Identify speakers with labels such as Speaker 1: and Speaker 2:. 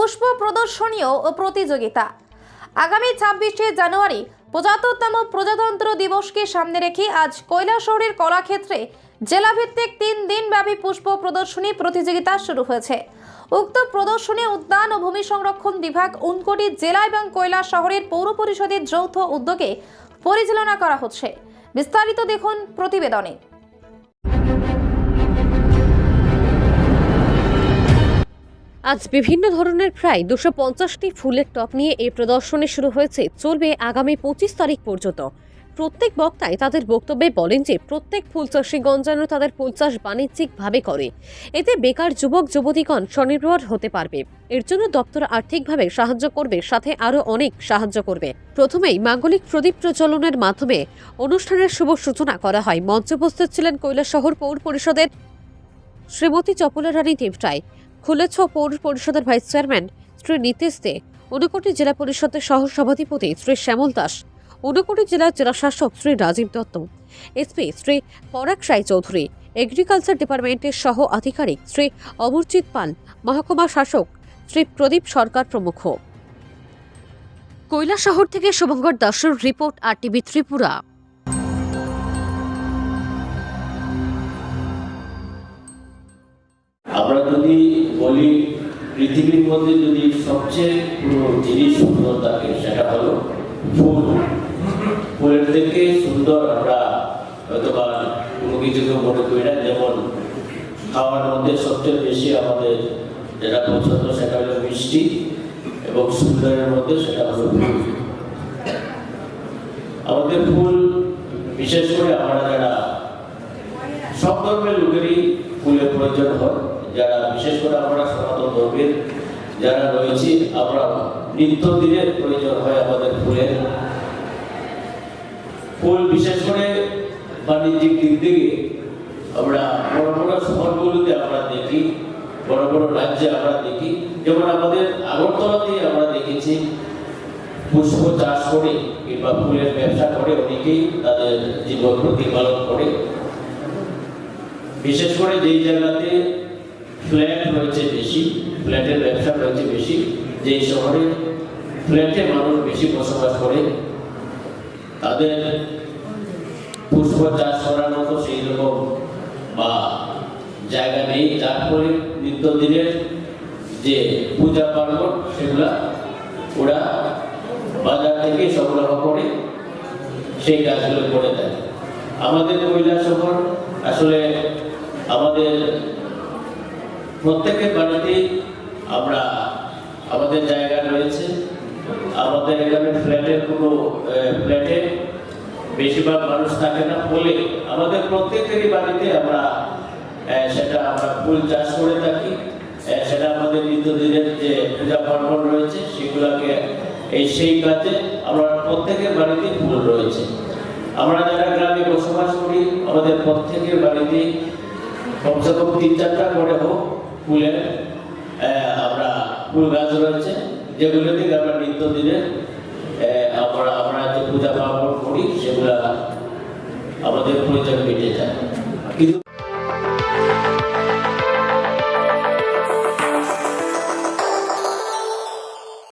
Speaker 1: পুষ্প প্রদর্শনীও ও প্রতিযোগিতা। আগামী ছাব্বিশে জানুয়ারি পঁচাত্তরতম প্রজাতন্ত্র দিবসকে সামনে রেখে আজ কৈলাসহরের কলাক্ষেত্রে জেলাভিত্তিক তিন দিনব্যাপী পুষ্প প্রদর্শনী প্রতিযোগিতা শুরু হয়েছে। উক্ত প্রদর্শনী উদ্যান ও ভূমি সংরক্ষণ বিভাগ উনকোটি জেলা এবং কৈলাস শহরের পৌর পরিষদের যৌথ উদ্যোগে পরিচালনা করা হচ্ছে। বিস্তারিত দেখুন প্রতিবেদনে।
Speaker 2: আজ বিভিন্ন ধরনের প্রায় দুশো পঞ্চাশটি ফুলের টপ নিয়ে এই প্রদর্শনী শুরু হয়েছে। চলবে আগামী পঁচিশ তারিখ পর্যন্ত। প্রত্যেক বক্তায় তাদের বক্তব্যে বলেন যে, প্রত্যেক ফুল চাষিগণ যেন তাদের ফুল চাষ বাণিজ্যিকভাবে করে। এতে বেকার যুবক, যুবতীগণ স্বনির্ভর হতে পারবে। এর জন্য দপ্তর আর্থিকভাবে সাহায্য করবে, সাথে আরও অনেক সাহায্য করবে। প্রথমেই মাঙ্গলিক প্রদীপ প্রচলনের মাধ্যমে অনুষ্ঠানের শুভ সূচনা করা হয়। মঞ্চে উপস্থিত ছিলেন কৈলাসহর পৌর পরিষদের শ্রীমতী চপলা রানী দেবরায়, খুলেছ পৌর পরিষদের ভাইস চেয়ারম্যান শ্রী নীতিশ দে ঊনকোটি জেলা পরিষদের সহ সভাধিপতি শ্রী শ্যামল দাস ঊনকোটি জেলার জেলাশাসক শ্রী রাজীব দত্ত এসপি শ্রী পরাগ রায় চৌধুরী এগ্রিকালচার ডিপার্টমেন্টের সহ আধিকারিক শ্রী অমরজিৎ পাল, মহকুমা শাসক শ্রী প্রদীপ সরকার প্রমুখ। কৈলাসহর থেকে শুভঙ্কর দাসের রিপোর্ট আর টিভি ত্রিপুরা।
Speaker 3: যদি বলি, পৃথিবীর মধ্যে যদি সবচেয়ে কোনো জিনিস সুন্দর থাকে, সেটা হলো ফুল। ফুলের থেকে সুন্দর আমরা হয়তো কোনো কিছুকে মনে করি না, যেমন খাওয়ার মধ্যে সবচেয়ে বেশি আমাদের যেটা পছন্দ, সেটা হলো মিষ্টি এবং সুন্দরের মধ্যে সেটা হলো ফুল। আমাদের ফুল, বিশেষ করে আমরা যারা সব ধর্মের লোকেরই ফুলের প্রয়োজন হয়। যারা বিশেষ করে আমরা সনাতন ধর্মের যারা রয়েছি, আমরা নিত্য দিনের প্রয়োজন হয় আমাদের ফুলের। ফুল বিশেষ করে বাণিজ্যিক দিক থেকে আমরা বড় বড় শহরগুলোতে আমরা দেখি, বড় বড় রাজ্যে আমরা দেখি, যেমন আমাদের আগরতলাতে আমরা দেখেছি পুষ্প চাষ করে কিংবা ফুলের ব্যবসা করে অনেকেই তাদের জীবন প্রতিপালন করে। বিশেষ করে যেই জায়গাতে ফ্ল্যাট রয়েছে বেশি, ফ্ল্যাটের ব্যবসা রয়েছে বেশি। যেই শহরে ফ্ল্যাটে মানুষ বেশি বসবাস করে, তাদের পুষ্প চাষ করার মতো সেই রকম, বা জায়গা নেই। ফলে নিত্যদিনের যে পূজা পার্বণ, সেগুলা ওরা বাজার থেকে সংগ্রহ করে, সেই কাজগুলো করে দেয়। আমাদের মহিলা শহর আসলে আমাদের প্রত্যেকের বাড়িতেই আমরা আমাদের জায়গা রয়েছে। আমাদের এখানে ফ্ল্যাটের কোনো ফ্ল্যাটে বেশিরভাগ মানুষ থাকে না বলে আমাদের প্রত্যেকেরই বাড়িতে আমরা সেটা আমরা ফুল চাষ করে থাকি। সেটা আমাদের নিত্যদিনের যে পূজা পার্বণ রয়েছে, সেগুলোকে এই সেই কাজে আমরা প্রত্যেকের বাড়িতে ফুল রয়েছে। আমরা যারা গ্রামে বসবাস করি, আমাদের প্রত্যেকের বাড়িতে কমসে কম তিন চারটা করে হোক ফুলের আমরা ফুল গাছ রয়েছে। যেগুলো থেকে আমরা নিত্যদিনে আহ, আমরা আমরা যে পূজা পার্বণ করি সেগুলা আমাদের প্রয়োজন মিটে যায়। কিন্তু